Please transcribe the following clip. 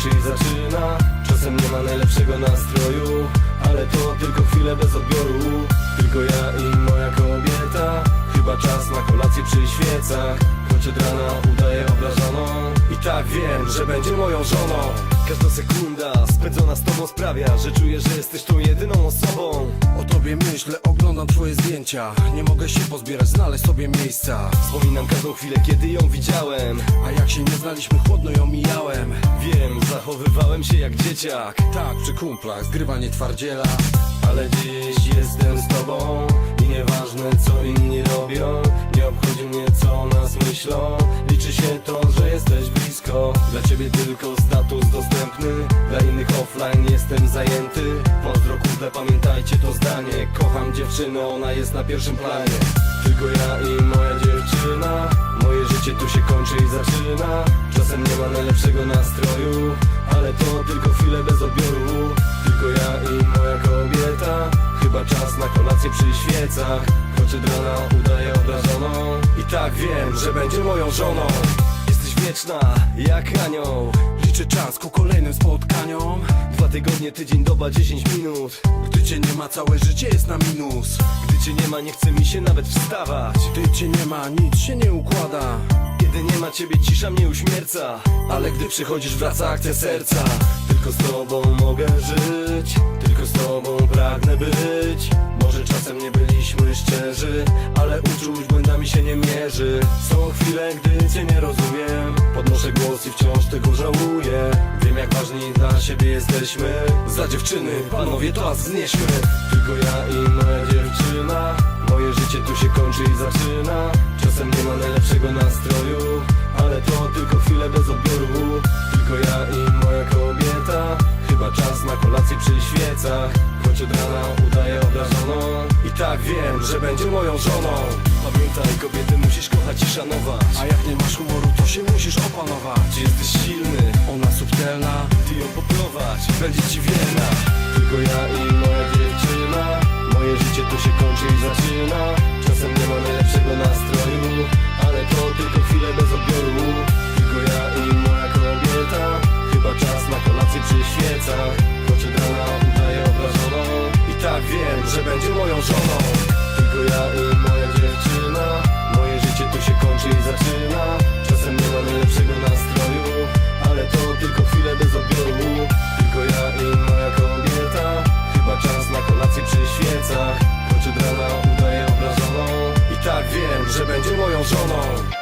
życie tu się kończy i zaczyna. Czasem nie ma najlepszego nastroju Ale to tylko chwile bez odbioru. Tylko ja i moja kobieta Chyba czas na kolację przy świecach. Choć od rana udaję obrażoną I tak wiem, że będzie moją żoną Każda sekunda spędzona z tobą sprawia Że czuję, że jesteś tą jedyną osobą. O tobie myślę, oglądam twoje zdjęcia. Nie mogę się pozbierać, znaleźć sobie miejsca. Wspominam każdą chwilę, kiedy ją widziałem. A jak się nie znaliśmy, chłodno ją mijałem. Wiem, zachowywałem się jak dzieciak. Tak, przy kumplach, zgrywanie twardziela. Ale dziś jestem z tobą Dla ciebie tylko status dostępny. Dla innych offline jestem zajęty. Pozdro kumple, pamiętajcie to zdanie. Kocham dziewczynę, ona jest na pierwszym planie. Tylko ja i moja dziewczyna. Moje życie tu się kończy i zaczyna. Czasem nie ma najlepszego nastroju Ale to tylko chwile bez odbioru. Tylko ja i moja kobieta. Chyba czas na kolację przy świecach. Choć od rana udaję obrażoną. I tak wiem, że będzie moją żoną wieczna, jak anioł. Liczę czas ku kolejnym spotkaniom. Dwa tygodnie, tydzień, doba, 10 minut. Gdy cię nie ma, całe życie jest na minus. Gdy cię nie ma, nie chce mi się nawet wstawać. Gdy cię nie ma, nic się nie układa. Kiedy nie ma ciebie, cisza mnie uśmierca. Ale gdy przychodzisz, wraca akcja serca. Tylko z tobą mogę żyć. Tylko z tobą pragnę być. Może czasem nie byliśmy szczerzy Ale uczuć błędami się nie mierzy. Są chwile, gdy Podnoszę głos i wciąż tego żałuję. Wiem jak ważni dla siebie jesteśmy. Za dziewczyny, panowie to znieśmy Tylko ja i moja dziewczyna. Moje życie tu się kończy i zaczyna. Czasem nie ma najlepszego nastroju Ale to tylko chwile bez odbioru. Tylko ja i moja kobieta. Chyba czas na kolację przy świecach. Choć od rana udaję obrażoną. I tak wiem, że będzie moją żoną Pamiętaj kobiety musisz kochać i szanować. A jak nie masz humoru, to się musisz opanować. Jesteś silny, Ona subtelna ty ją poprowadź Będzie ci wierna. Tylko ja i moja dziewczyna Moje życie tu się kończy i zaczyna. Czasem nie ma najlepszego nastroju Ale to tylko chwile bez odbioru. Tylko ja i moja kobieta Chyba czas na kolację przy świecach. Choć od rana udaję obrażoną I tak wiem, że będzie moją żoną że będzie moją żoną